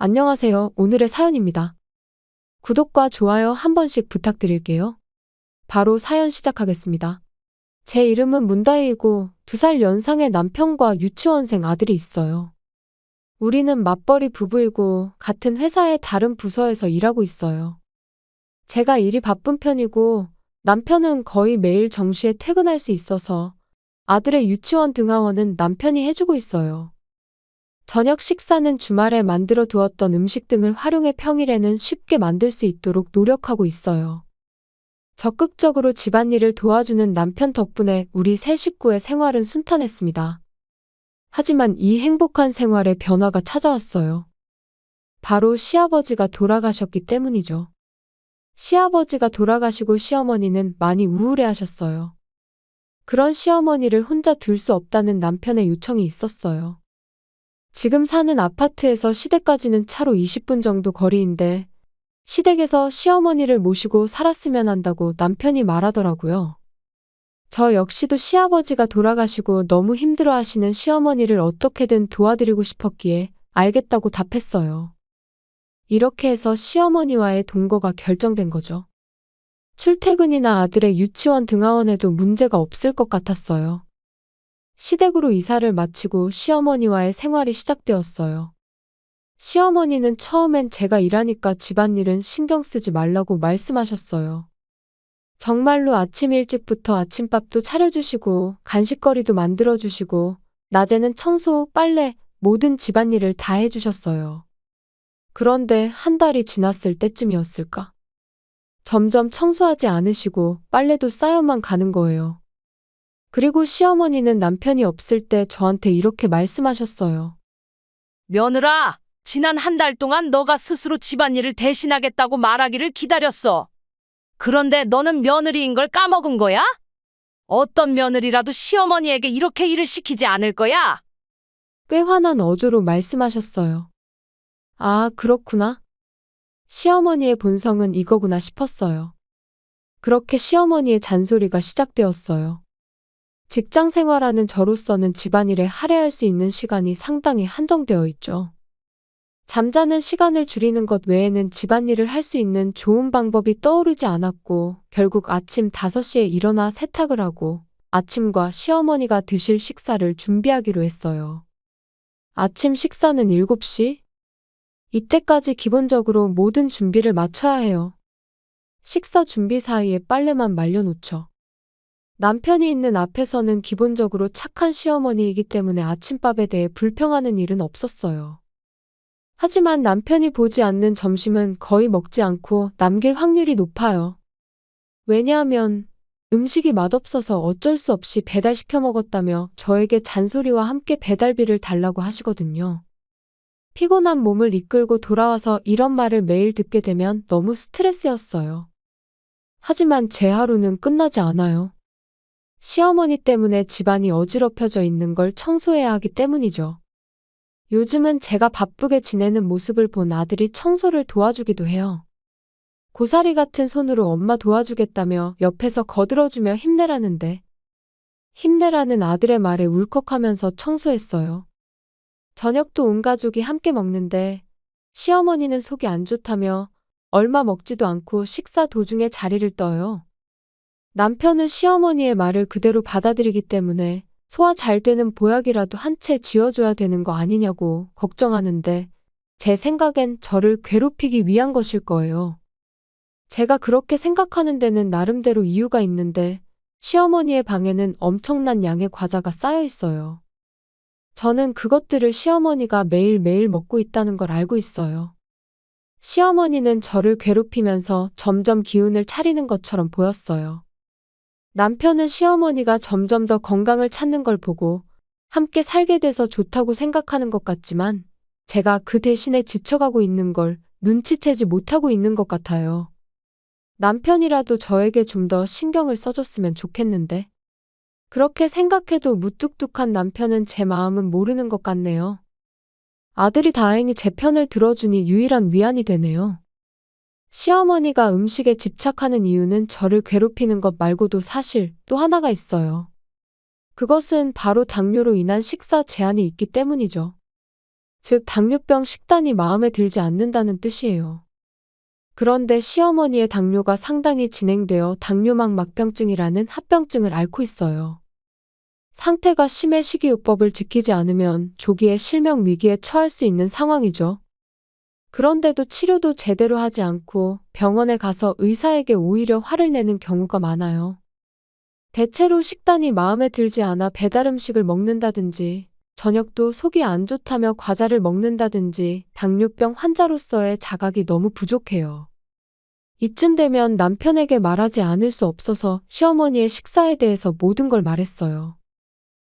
안녕하세요. 오늘의 사연입니다. 구독과 좋아요 한 번씩 부탁드릴게요. 바로 사연 시작하겠습니다. 제 이름은 문다혜이고 두 살 연상의 남편과 유치원생 아들이 있어요. 우리는 맞벌이 부부이고 같은 회사의 다른 부서에서 일하고 있어요. 제가 일이 바쁜 편이고 남편은 거의 매일 정시에 퇴근할 수 있어서 아들의 유치원 등하원은 남편이 해주고 있어요. 저녁 식사는 주말에 만들어 두었던 음식 등을 활용해 평일에는 쉽게 만들 수 있도록 노력하고 있어요. 적극적으로 집안일을 도와주는 남편 덕분에 우리 세 식구의 생활은 순탄했습니다. 하지만 이 행복한 생활에 변화가 찾아왔어요. 바로 시아버지가 돌아가셨기 때문이죠. 시아버지가 돌아가시고 시어머니는 많이 우울해 하셨어요. 그런 시어머니를 혼자 둘 수 없다는 남편의 요청이 있었어요. 지금 사는 아파트에서 시댁까지는 차로 20분 정도 거리인데 시댁에서 시어머니를 모시고 살았으면 한다고 남편이 말하더라고요. 저 역시도 시아버지가 돌아가시고 너무 힘들어 하시는 시어머니를 어떻게든 도와드리고 싶었기에 알겠다고 답했어요. 이렇게 해서 시어머니와의 동거가 결정된 거죠. 출퇴근이나 아들의 유치원 등하원에도 문제가 없을 것 같았어요. 시댁으로 이사를 마치고 시어머니와의 생활이 시작되었어요. 시어머니는 처음엔 제가 일하니까 집안일은 신경 쓰지 말라고 말씀하셨어요. 정말로 아침 일찍부터 아침밥도 차려주시고 간식거리도 만들어주시고 낮에는 청소, 빨래, 모든 집안일을 다 해주셨어요. 그런데 한 달이 지났을 때쯤이었을까? 점점 청소하지 않으시고 빨래도 쌓여만 가는 거예요. 그리고 시어머니는 남편이 없을 때 저한테 이렇게 말씀하셨어요. 며느라, 지난 한 달 동안 너가 스스로 집안일을 대신하겠다고 말하기를 기다렸어. 그런데 너는 며느리인 걸 까먹은 거야? 어떤 며느리라도 시어머니에게 이렇게 일을 시키지 않을 거야? 꽤 화난 어조로 말씀하셨어요. 아, 그렇구나. 시어머니의 본성은 이거구나 싶었어요. 그렇게 시어머니의 잔소리가 시작되었어요. 직장 생활하는 저로서는 집안일에 할애할 수 있는 시간이 상당히 한정되어 있죠. 잠자는 시간을 줄이는 것 외에는 집안일을 할 수 있는 좋은 방법이 떠오르지 않았고, 결국 아침 5시에 일어나 세탁을 하고, 아침과 시어머니가 드실 식사를 준비하기로 했어요. 아침 식사는 7시? 이때까지 기본적으로 모든 준비를 마쳐야 해요. 식사 준비 사이에 빨래만 말려놓죠. 남편이 있는 앞에서는 기본적으로 착한 시어머니이기 때문에 아침밥에 대해 불평하는 일은 없었어요. 하지만 남편이 보지 않는 점심은 거의 먹지 않고 남길 확률이 높아요. 왜냐하면 음식이 맛없어서 어쩔 수 없이 배달시켜 먹었다며 저에게 잔소리와 함께 배달비를 달라고 하시거든요. 피곤한 몸을 이끌고 돌아와서 이런 말을 매일 듣게 되면 너무 스트레스였어요. 하지만 제 하루는 끝나지 않아요. 시어머니 때문에 집안이 어지럽혀져 있는 걸 청소해야 하기 때문이죠. 요즘은 제가 바쁘게 지내는 모습을 본 아들이 청소를 도와주기도 해요. 고사리 같은 손으로 엄마 도와주겠다며 옆에서 거들어주며 힘내라는데 힘내라는 아들의 말에 울컥하면서 청소했어요. 저녁도 온 가족이 함께 먹는데 시어머니는 속이 안 좋다며 얼마 먹지도 않고 식사 도중에 자리를 떠요. 남편은 시어머니의 말을 그대로 받아들이기 때문에 소화 잘 되는 보약이라도 한 채 지어줘야 되는 거 아니냐고 걱정하는데 제 생각엔 저를 괴롭히기 위한 것일 거예요. 제가 그렇게 생각하는 데는 나름대로 이유가 있는데 시어머니의 방에는 엄청난 양의 과자가 쌓여 있어요. 저는 그것들을 시어머니가 매일매일 먹고 있다는 걸 알고 있어요. 시어머니는 저를 괴롭히면서 점점 기운을 차리는 것처럼 보였어요. 남편은 시어머니가 점점 더 건강을 찾는 걸 보고 함께 살게 돼서 좋다고 생각하는 것 같지만 제가 그 대신에 지쳐가고 있는 걸 눈치채지 못하고 있는 것 같아요. 남편이라도 저에게 좀 더 신경을 써줬으면 좋겠는데. 그렇게 생각해도 무뚝뚝한 남편은 제 마음은 모르는 것 같네요. 아들이 다행히 제 편을 들어주니 유일한 위안이 되네요. 시어머니가 음식에 집착하는 이유는 저를 괴롭히는 것 말고도 사실 또 하나가 있어요. 그것은 바로 당뇨로 인한 식사 제한이 있기 때문이죠. 즉 당뇨병 식단이 마음에 들지 않는다는 뜻이에요. 그런데 시어머니의 당뇨가 상당히 진행되어 당뇨막 막병증이라는 합병증을 앓고 있어요. 상태가 심해 식이요법을 지키지 않으면 조기에 실명 위기에 처할 수 있는 상황이죠. 그런데도 치료도 제대로 하지 않고 병원에 가서 의사에게 오히려 화를 내는 경우가 많아요. 대체로 식단이 마음에 들지 않아 배달 음식을 먹는다든지 저녁도 속이 안 좋다며 과자를 먹는다든지 당뇨병 환자로서의 자각이 너무 부족해요. 이쯤 되면 남편에게 말하지 않을 수 없어서 시어머니의 식사에 대해서 모든 걸 말했어요.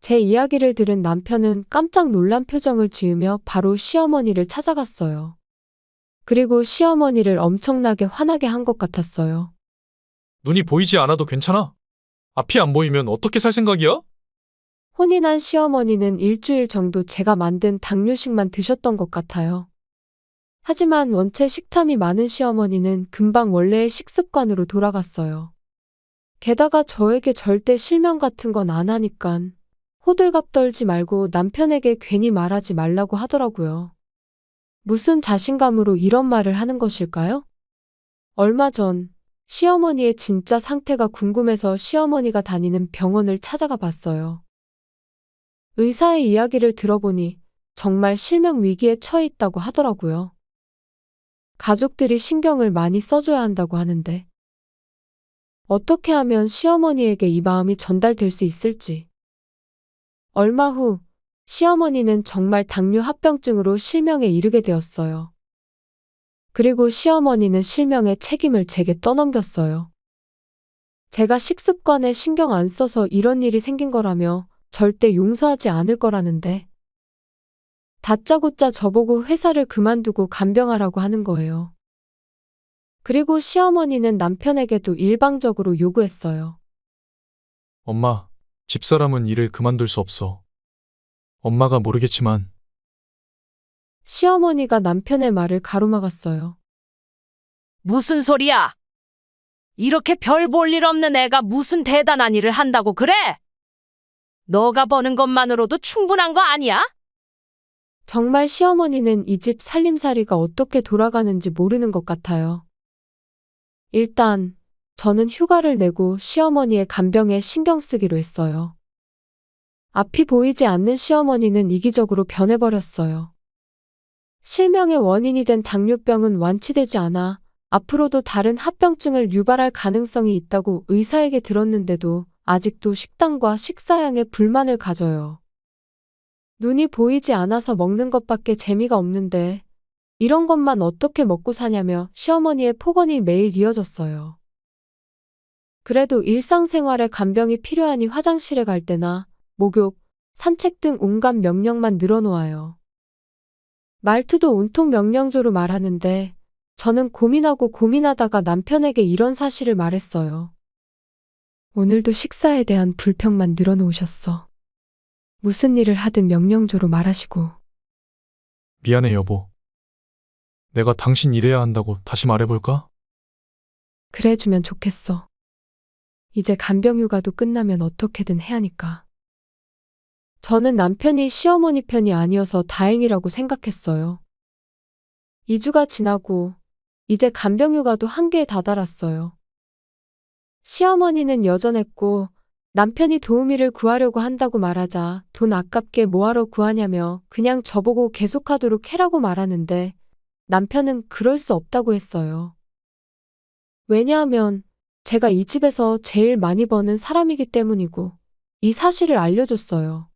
제 이야기를 들은 남편은 깜짝 놀란 표정을 지으며 바로 시어머니를 찾아갔어요. 그리고 시어머니를 엄청나게 화나게 한 것 같았어요. 눈이 보이지 않아도 괜찮아. 앞이 안 보이면 어떻게 살 생각이야? 난 시어머니는 일주일 정도 제가 만든 당뇨식만 드셨던 것 같아요. 하지만 원체 식탐이 많은 시어머니는 금방 원래의 식습관으로 돌아갔어요. 게다가 저에게 절대 실명 같은 건 안 하니깐 호들갑 떨지 말고 남편에게 괜히 말하지 말라고 하더라고요. 무슨 자신감으로 이런 말을 하는 것일까요? 얼마 전 시어머니의 진짜 상태가 궁금해서 시어머니가 다니는 병원을 찾아가 봤어요. 의사의 이야기를 들어보니 정말 실명 위기에 처해 있다고 하더라고요. 가족들이 신경을 많이 써줘야 한다고 하는데 어떻게 하면 시어머니에게 이 마음이 전달될 수 있을지. 얼마 후 시어머니는 정말 당뇨 합병증으로 실명에 이르게 되었어요. 그리고 시어머니는 실명의 책임을 제게 떠넘겼어요. 제가 식습관에 신경 안 써서 이런 일이 생긴 거라며 절대 용서하지 않을 거라는데 다짜고짜 저보고 회사를 그만두고 간병하라고 하는 거예요. 그리고 시어머니는 남편에게도 일방적으로 요구했어요. 엄마, 집사람은 일을 그만둘 수 없어. 엄마가 모르겠지만 시어머니가 남편의 말을 가로막았어요. 무슨 소리야? 이렇게 별 볼 일 없는 애가 무슨 대단한 일을 한다고 그래? 너가 버는 것만으로도 충분한 거 아니야? 정말 시어머니는 이 집 살림살이가 어떻게 돌아가는지 모르는 것 같아요. 일단, 저는 휴가를 내고 시어머니의 간병에 신경 쓰기로 했어요. 앞이 보이지 않는 시어머니는 이기적으로 변해버렸어요. 실명의 원인이 된 당뇨병은 완치되지 않아 앞으로도 다른 합병증을 유발할 가능성이 있다고 의사에게 들었는데도 아직도 식단과 식사량에 불만을 가져요. 눈이 보이지 않아서 먹는 것밖에 재미가 없는데 이런 것만 어떻게 먹고 사냐며 시어머니의 폭언이 매일 이어졌어요. 그래도 일상생활에 간병이 필요하니 화장실에 갈 때나 목욕, 산책 등 온갖 명령만 늘어놓아요. 말투도 온통 명령조로 말하는데 저는 고민하고 고민하다가 남편에게 이런 사실을 말했어요. 오늘도 식사에 대한 불평만 늘어놓으셨어. 무슨 일을 하든 명령조로 말하시고 미안해 여보. 내가 당신 일해야 한다고 다시 말해볼까? 그래주면 좋겠어. 이제 간병휴가도 끝나면 어떻게든 해야 하니까. 저는 남편이 시어머니 편이 아니어서 다행이라고 생각했어요. 2주가 지나고 이제 간병휴가도 한계에 다다랐어요. 시어머니는 여전했고 남편이 도우미를 구하려고 한다고 말하자 돈 아깝게 뭐하러 구하냐며 그냥 저보고 계속하도록 해라고 말하는데 남편은 그럴 수 없다고 했어요. 왜냐하면 제가 이 집에서 제일 많이 버는 사람이기 때문이고 이 사실을 알려줬어요.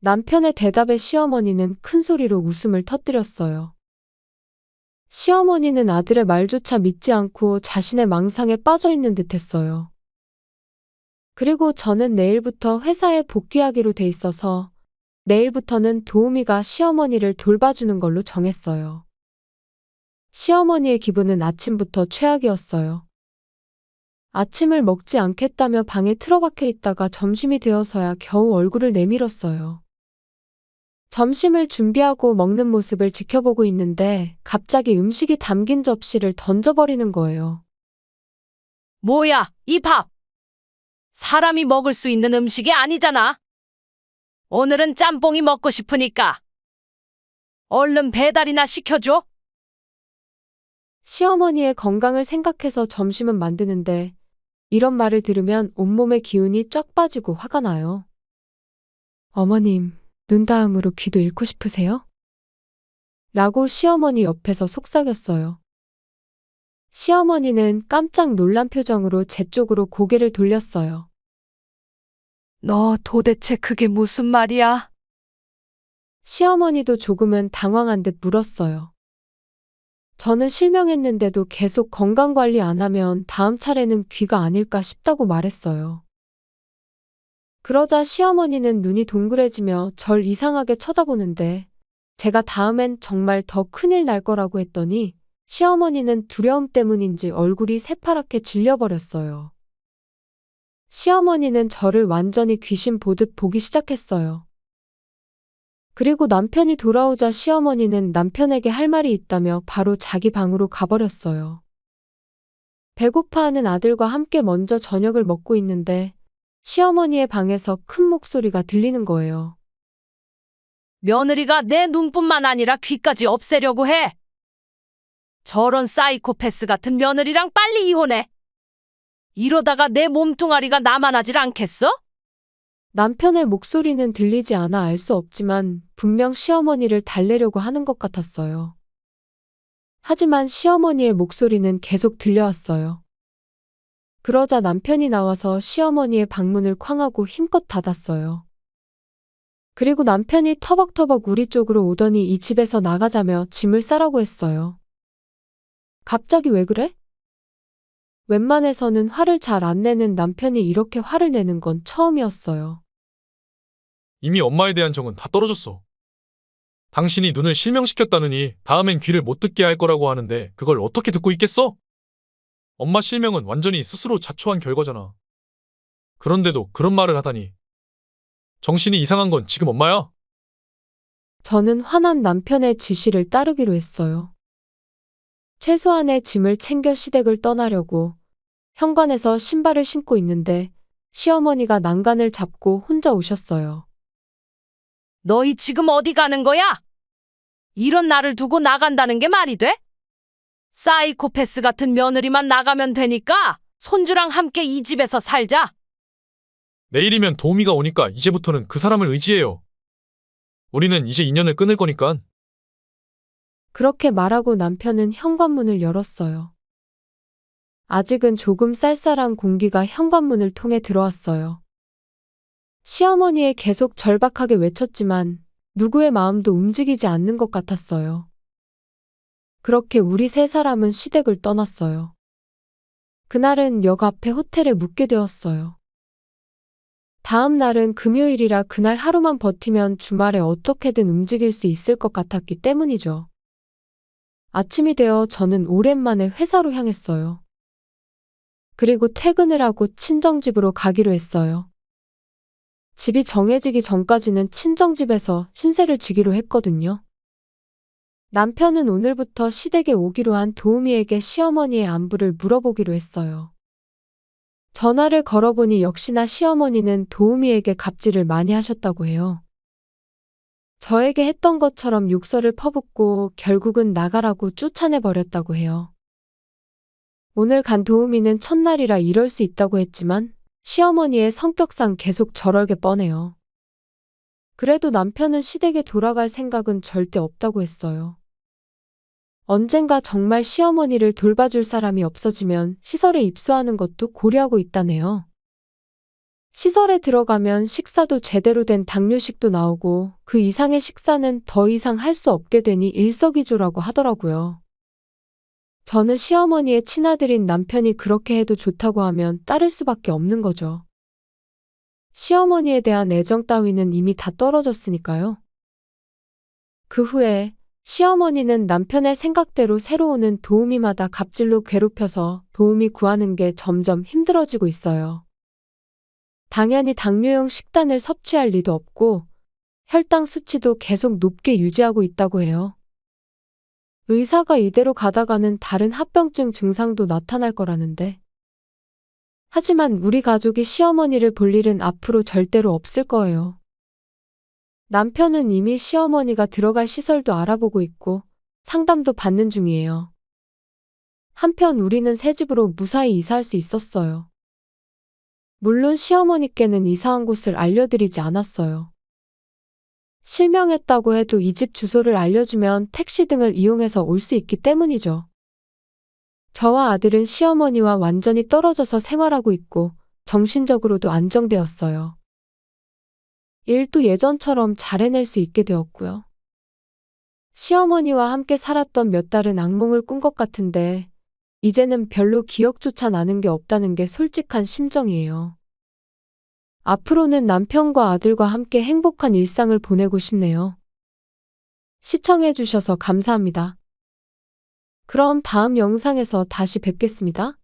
남편의 대답에 시어머니는 큰 소리로 웃음을 터뜨렸어요. 시어머니는 아들의 말조차 믿지 않고 자신의 망상에 빠져 있는 듯 했어요. 그리고 저는 내일부터 회사에 복귀하기로 돼 있어서 내일부터는 도우미가 시어머니를 돌봐주는 걸로 정했어요. 시어머니의 기분은 아침부터 최악이었어요. 아침을 먹지 않겠다며 방에 틀어박혀 있다가 점심이 되어서야 겨우 얼굴을 내밀었어요. 점심을 준비하고 먹는 모습을 지켜보고 있는데 갑자기 음식이 담긴 접시를 던져버리는 거예요. 뭐야, 이 밥! 사람이 먹을 수 있는 음식이 아니잖아. 오늘은 짬뽕이 먹고 싶으니까 얼른 배달이나 시켜줘. 시어머니의 건강을 생각해서 점심은 만드는데 이런 말을 들으면 온몸의 기운이 쫙 빠지고 화가 나요. 어머님, 눈 다음으로 귀도 잃고 싶으세요? 라고 시어머니 옆에서 속삭였어요. 시어머니는 깜짝 놀란 표정으로 제 쪽으로 고개를 돌렸어요. 너 도대체 그게 무슨 말이야? 시어머니도 조금은 당황한 듯 물었어요. 저는 실명했는데도 계속 건강 관리 안 하면 다음 차례는 귀가 아닐까 싶다고 말했어요. 그러자 시어머니는 눈이 동그래지며 절 이상하게 쳐다보는데 제가 다음엔 정말 더 큰일 날 거라고 했더니 시어머니는 두려움 때문인지 얼굴이 새파랗게 질려버렸어요. 시어머니는 저를 완전히 귀신 보듯 보기 시작했어요. 그리고 남편이 돌아오자 시어머니는 남편에게 할 말이 있다며 바로 자기 방으로 가버렸어요. 배고파하는 아들과 함께 먼저 저녁을 먹고 있는데 시어머니의 방에서 큰 목소리가 들리는 거예요. 며느리가 내 눈뿐만 아니라 귀까지 없애려고 해. 저런 사이코패스 같은 며느리랑 빨리 이혼해. 이러다가 내 몸뚱아리가 남아나질 않겠어? 남편의 목소리는 들리지 않아 알 수 없지만 분명 시어머니를 달래려고 하는 것 같았어요. 하지만 시어머니의 목소리는 계속 들려왔어요. 그러자 남편이 나와서 시어머니의 방문을 쾅하고 힘껏 닫았어요. 그리고 남편이 터벅터벅 우리 쪽으로 오더니 이 집에서 나가자며 짐을 싸라고 했어요. 갑자기 왜 그래? 웬만해서는 화를 잘 안 내는 남편이 이렇게 화를 내는 건 처음이었어요. 이미 엄마에 대한 정은 다 떨어졌어. 당신이 눈을 실명시켰다느니 다음엔 귀를 못 듣게 할 거라고 하는데 그걸 어떻게 듣고 있겠어? 엄마 실명은 완전히 스스로 자초한 결과잖아. 그런데도 그런 말을 하다니. 정신이 이상한 건 지금 엄마야? 저는 화난 남편의 지시를 따르기로 했어요. 최소한의 짐을 챙겨 시댁을 떠나려고 현관에서 신발을 신고 있는데 시어머니가 난간을 잡고 혼자 오셨어요. 너희 지금 어디 가는 거야? 이런 나를 두고 나간다는 게 말이 돼? 사이코패스 같은 며느리만 나가면 되니까 손주랑 함께 이 집에서 살자. 내일이면 도우미가 오니까 이제부터는 그 사람을 의지해요. 우리는 이제 인연을 끊을 거니까. 그렇게 말하고 남편은 현관문을 열었어요. 아직은 조금 쌀쌀한 공기가 현관문을 통해 들어왔어요. 시어머니에 계속 절박하게 외쳤지만 누구의 마음도 움직이지 않는 것 같았어요. 그렇게 우리 세 사람은 시댁을 떠났어요. 그날은 역 앞에 호텔에 묵게 되었어요. 다음 날은 금요일이라 그날 하루만 버티면 주말에 어떻게든 움직일 수 있을 것 같았기 때문이죠. 아침이 되어 저는 오랜만에 회사로 향했어요. 그리고 퇴근을 하고 친정집으로 가기로 했어요. 집이 정해지기 전까지는 친정집에서 신세를 지기로 했거든요. 남편은 오늘부터 시댁에 오기로 한 도우미에게 시어머니의 안부를 물어보기로 했어요. 전화를 걸어보니 역시나 시어머니는 도우미에게 갑질을 많이 하셨다고 해요. 저에게 했던 것처럼 욕설을 퍼붓고 결국은 나가라고 쫓아내버렸다고 해요. 오늘 간 도우미는 첫날이라 이럴 수 있다고 했지만 시어머니의 성격상 계속 저럴게 뻔해요. 그래도 남편은 시댁에 돌아갈 생각은 절대 없다고 했어요. 언젠가 정말 시어머니를 돌봐줄 사람이 없어지면 시설에 입소하는 것도 고려하고 있다네요. 시설에 들어가면 식사도 제대로 된 당뇨식도 나오고 그 이상의 식사는 더 이상 할 수 없게 되니 일석이조라고 하더라고요. 저는 시어머니의 친아들인 남편이 그렇게 해도 좋다고 하면 따를 수밖에 없는 거죠. 시어머니에 대한 애정 따위는 이미 다 떨어졌으니까요. 그 후에 시어머니는 남편의 생각대로 새로 오는 도우미마다 갑질로 괴롭혀서 도우미 구하는 게 점점 힘들어지고 있어요. 당연히 당뇨용 식단을 섭취할 리도 없고 혈당 수치도 계속 높게 유지하고 있다고 해요. 의사가 이대로 가다가는 다른 합병증 증상도 나타날 거라는데. 하지만 우리 가족이 시어머니를 볼 일은 앞으로 절대로 없을 거예요. 남편은 이미 시어머니가 들어갈 시설도 알아보고 있고 상담도 받는 중이에요. 한편 우리는 새 집으로 무사히 이사할 수 있었어요. 물론 시어머니께는 이사한 곳을 알려드리지 않았어요. 실명했다고 해도 이 집 주소를 알려주면 택시 등을 이용해서 올 수 있기 때문이죠. 저와 아들은 시어머니와 완전히 떨어져서 생활하고 있고 정신적으로도 안정되었어요. 일도 예전처럼 잘 해낼 수 있게 되었고요. 시어머니와 함께 살았던 몇 달은 악몽을 꾼 것 같은데 이제는 별로 기억조차 나는 게 없다는 게 솔직한 심정이에요. 앞으로는 남편과 아들과 함께 행복한 일상을 보내고 싶네요. 시청해주셔서 감사합니다. 그럼 다음 영상에서 다시 뵙겠습니다.